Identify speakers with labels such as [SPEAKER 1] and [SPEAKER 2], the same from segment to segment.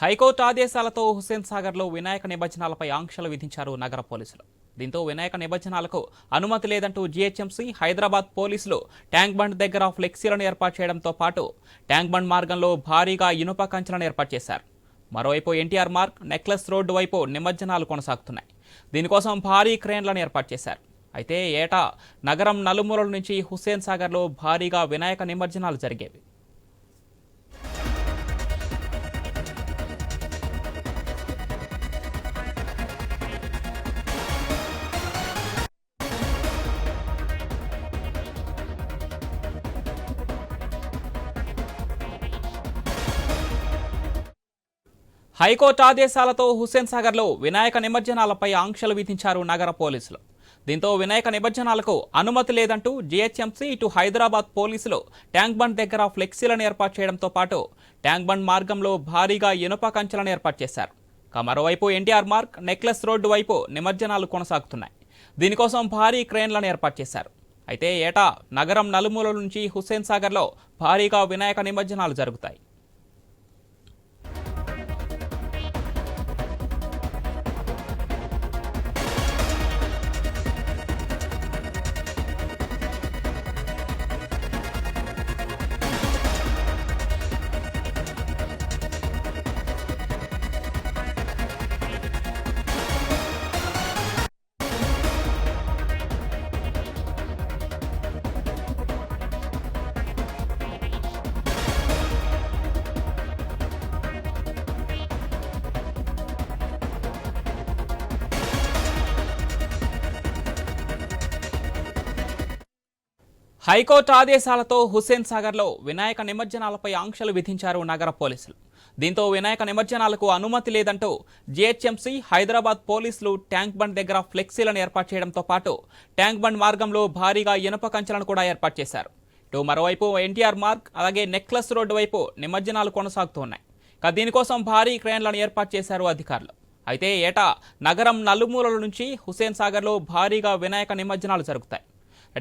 [SPEAKER 1] High court ఆదేశాలతో హుస్సేన్ సాగర్లో వినాయక నిమజ్జనాలపై ఆంక్షలు విధించారు నగర పోలీసులు. దీంతో వినాయక నిమజ్జనాలకు అనుమతి లేదంటూ జీహెచ్ఎంసీ హైదరాబాద్ పోలీసులు ట్యాంక్ బండ్ దగ్గర ఫ్లెక్సీలను ఏర్పాటు చేయడంతో పాటు ట్యాంక్ బండ్ మార్గంలో భారీగా ఇనుప కంచెలను ఏర్పాటు చేశారు. మరోవైపు ఎన్టీఆర్ మార్క్ నెక్లెస్ రోడ్డు వైపు నిమజ్జనాలు కొనసాగుతున్నాయి. దీనికోసం భారీ క్రేన్లను ఏర్పాటు చేశారు. అయితే ఏటా నగరం నలుమూలల నుంచి హుస్సేన్ సాగర్లో భారీగా వినాయక నిమజ్జనాలు జరిగేవి. హైకోర్టు ఆదేశాలతో హుస్సేన్ సాగర్లో వినాయక నిమజ్జనాలపై ఆంక్షలు విధించారు నగర పోలీసులు. దీంతో వినాయక నిమజ్జనాలకు అనుమతి లేదంటూ జీహెచ్ఎంసీ ఇటు హైదరాబాద్ పోలీసులు ట్యాంక్ బండ్ దగ్గర ఫ్లెక్సీలను ఏర్పాటు చేయడంతో పాటు ట్యాంక్ బండ్ మార్గంలో భారీగా ఇనుప కంచెలను ఏర్పాటు చేశారు. ఇక మరోవైపు ఎన్టీఆర్ మార్క్ నెక్లెస్ రోడ్డు వైపు నిమజ్జనాలు కొనసాగుతున్నాయి. దీనికోసం భారీ క్రేన్లను ఏర్పాటు చేశారు. అయితే ఏటా నగరం నలుమూలల నుంచి హుస్సేన్ సాగర్లో భారీగా వినాయక నిమజ్జనాలు జరుగుతాయి. హైకోర్టు ఆదేశాలతో హుస్సేన్ సాగర్లో వినాయక నిమజ్జనాలపై ఆంక్షలు విధించారు నగర పోలీసులు. దీంతో వినాయక నిమజ్జనాలకు అనుమతి లేదంటూ జీహెచ్ఎంసీ హైదరాబాద్ పోలీసులు ట్యాంక్ బండ్ దగ్గర ఫ్లెక్సీలను ఏర్పాటు చేయడంతో పాటు ట్యాంక్ బండ్ మార్గంలో భారీగా ఇనుప కంచెలను కూడా ఏర్పాటు చేశారు. ఇటు మరోవైపు ఎన్టీఆర్ మార్గ్ అలాగే నెక్లెస్ రోడ్డు వైపు నిమజ్జనాలు కొనసాగుతూ ఉన్నాయి ఇక దీనికోసం భారీ క్రేన్లను ఏర్పాటు చేశారు అధికారులు. అయితే ఏటా నగరం నలుమూలల నుంచి హుస్సేన్ సాగర్లో భారీగా వినాయక నిమజ్జనాలు జరుగుతాయి.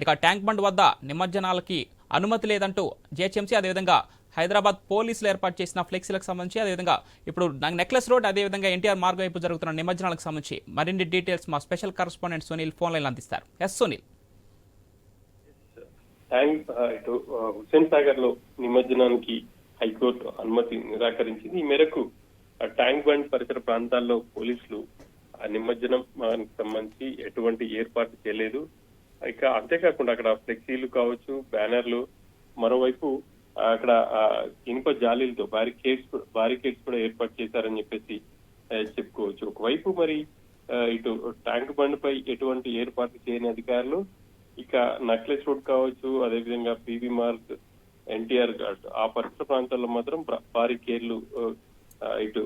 [SPEAKER 1] ఇక ట్యాంక్ బండ్ వద్ద నిమజ్జనాలకి అనుమతి లేదంటూ జిహెచ్ఎంసీ అదేవిధంగా హైదరాబాద్ పోలీసులు ఏర్పాటు చేసిన ఫ్లెక్సీలకు సంబంధించి అదేవిధంగా ఇప్పుడు నెక్లెస్ రోడ్ అదేవిధంగా ఎన్టీఆర్ మార్గం వైపు జరుగుతున్న నిమజ్జనాలకు సంబంధించి మరిన్ని డీటెయిల్స్ మా special correspondent Sunil phone line అందిస్తారు. ఎస్ సునీల్.
[SPEAKER 2] ఇటు హుస్సేన్ సాగర్లో నిమజ్జనానికి హైకోర్టు అనుమతి నిరాకరించింది. ఈ మేరకు ట్యాంక్ బండ్ పరిసర ప్రాంతాల్లో పోలీసులు ఆ నిమజ్జనం సంబంధించి ఎటువంటి ఏర్పాటు చేయలేదు. ఇక అంతేకాకుండా అక్కడ ఫ్లెక్సీలు కావచ్చు బ్యానర్లు మరోవైపు అక్కడ ఆ, ఇనుప జాలీలతో బారికేడ్స్ కూడా- బారికేడ్స్ కూడా ఏర్పాటు చేశారని చెప్పేసి చెప్పుకోవచ్చు. ఒకవైపు మరి ఇటు ట్యాంక్ బండ్ పై ఎటువంటి ఏర్పాటు చేయని అధికారులు ఇక నక్లెస్ రోడ్ కావచ్చు అదేవిధంగా పీవీ మార్క్ ఎన్టీఆర్ ఘాట్ ఆ పరిసర ప్రాంతాల్లో మాత్రం భారీ కేర్లు ఇటు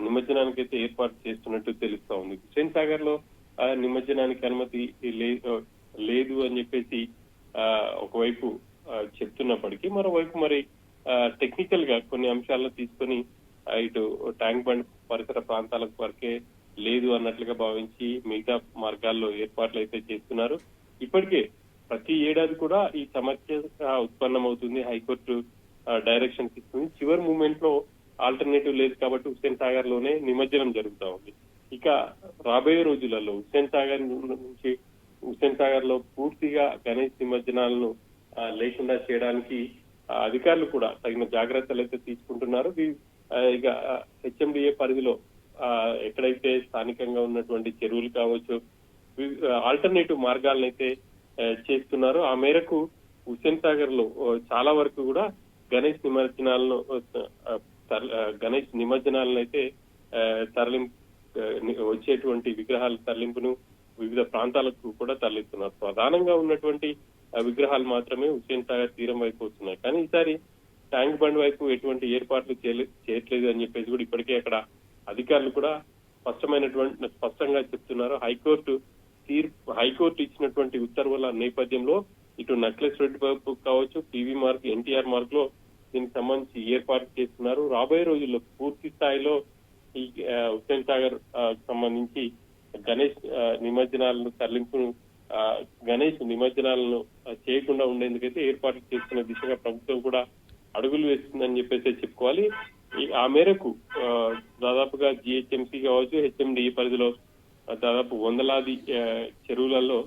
[SPEAKER 2] నిమజ్జనానికి అయితే ఏర్పాటు చేస్తున్నట్టు తెలుస్తా ఉంది. హుసేన్ సాగర్లో ఆ, నిమజ్జనానికి అనుమతి లేదు అని చెప్పేసి ఆ, ఒకవైపు చెప్తున్నప్పటికీ మరోవైపు మరి టెక్నికల్గా కొన్ని అంశాలను తీసుకొని ఇటు ట్యాంక్ బండ్ పరిసర ప్రాంతాలకు వరకే లేదు అన్నట్లుగా భావించి మిగతా మార్గాల్లో ఏర్పాట్లు అయితే చేస్తున్నారు. ఇప్పటికే ప్రతి ఏడాది కూడా ఈ సమస్య ఉత్పన్నం ఉత్పన్నమవుతుంది. హైకోర్టు డైరెక్షన్ డైరెక్షన్స్ ఇస్తుంది చివరి మూమెంట్లో ఆల్టర్నేటివ్ లేదు కాబట్టి హుస్సేన్ సాగర్లోనే నిమజ్జనం జరుగుతా ఉంది. ఇక రాబోయే రోజులలో హుస్సేన్ సాగర్ నుంచి హుస్సేన్ సాగర్లో పూర్తిగా గణేష్ నిమజ్జనాలను లేకుండా చేయడానికి అధికారులు కూడా తగిన జాగ్రత్తలు అయితే తీసుకుంటున్నారు. ఇక హెచ్ఎండిఏ పరిధిలో ఆ, ఎక్కడైతే స్థానికంగా ఉన్నటువంటి చెరువులు కావచ్చు ఆల్టర్నేటివ్ మార్గాలను అయితే చేస్తున్నారు. ఆ మేరకు హుస్సేన్ సాగర్లో చాలా వరకు కూడా గణేష్ నిమజ్జనాలను గణేష్ నిమజ్జనాలను అయితే ఆ, వచ్చేటువంటి విగ్రహాల తరలింపును వివిధ ప్రాంతాలకు కూడా తరలిస్తున్నారు. ప్రధానంగా ఉన్నటువంటి విగ్రహాలు మాత్రమే హుస్సేన్ సాగర్ తీరం వైపు వస్తున్నాయి. కానీ ఈసారి ట్యాంక్ బండ్ వైపు ఎటువంటి ఏర్పాట్లు చేయలే- చేయట్లేదు అని చెప్పేసి కూడా ఇప్పటికే అక్కడ అధికారులు కూడా స్పష్టమైనటువంటి స్పష్టంగా చెప్తున్నారు. హైకోర్టు తీర్పు హైకోర్టు ఇచ్చినటువంటి ఉత్తర్వుల నేపథ్యంలో ఇటు నక్లెస్ రెడ్డి వైపు కావచ్చు టీవీ మార్క్ ఎన్టీఆర్ మార్క్లో దీనికి సంబంధించి ఏర్పాటు చేస్తున్నారు. రాబోయే రోజుల్లో పూర్తి స్థాయిలో ఈ హుస్సేన్ సాగర్ సంబంధించి గణేష్ ఆ, నిమజ్జనాలను తరలింపును ఆ, గణేష్ నిమజ్జనాలను చేయకుండా ఉండేందుకైతే ఏర్పాట్లు చేస్తున్న దిశగా ప్రభుత్వం కూడా అడుగులు వేస్తుందని చెప్పేసి చెప్పుకోవాలి. ఆ మేరకు ఆ, దాదాపుగా జిహెచ్ఎంసీ కావచ్చు హెచ్ఎండి పరిధిలో దాదాపు వందలాది చెరువులలో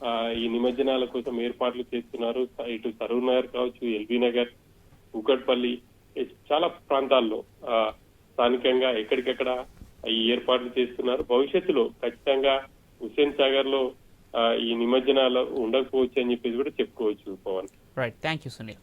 [SPEAKER 2] ఆ, ఈ నిమజ్జనాల కోసం ఏర్పాట్లు చేస్తున్నారు. ఇటు సరూర్ నగర్ కావచ్చు ఎల్బీ నగర్ కూకట్పల్లి చాలా ప్రాంతాల్లో ఆ, స్థానికంగా ఎక్కడికెక్కడ ఈ ఏర్పాట్లు చేస్తున్నారు భవిష్యత్తులో ఖచ్చితంగా హుస్సేన్ సాగర్లో ఆ, ఈ నిమజ్జనాలు ఉండకపోవచ్చు అని చెప్పేసి కూడా చెప్పుకోవచ్చు Pavan.
[SPEAKER 1] Right thank you Sunil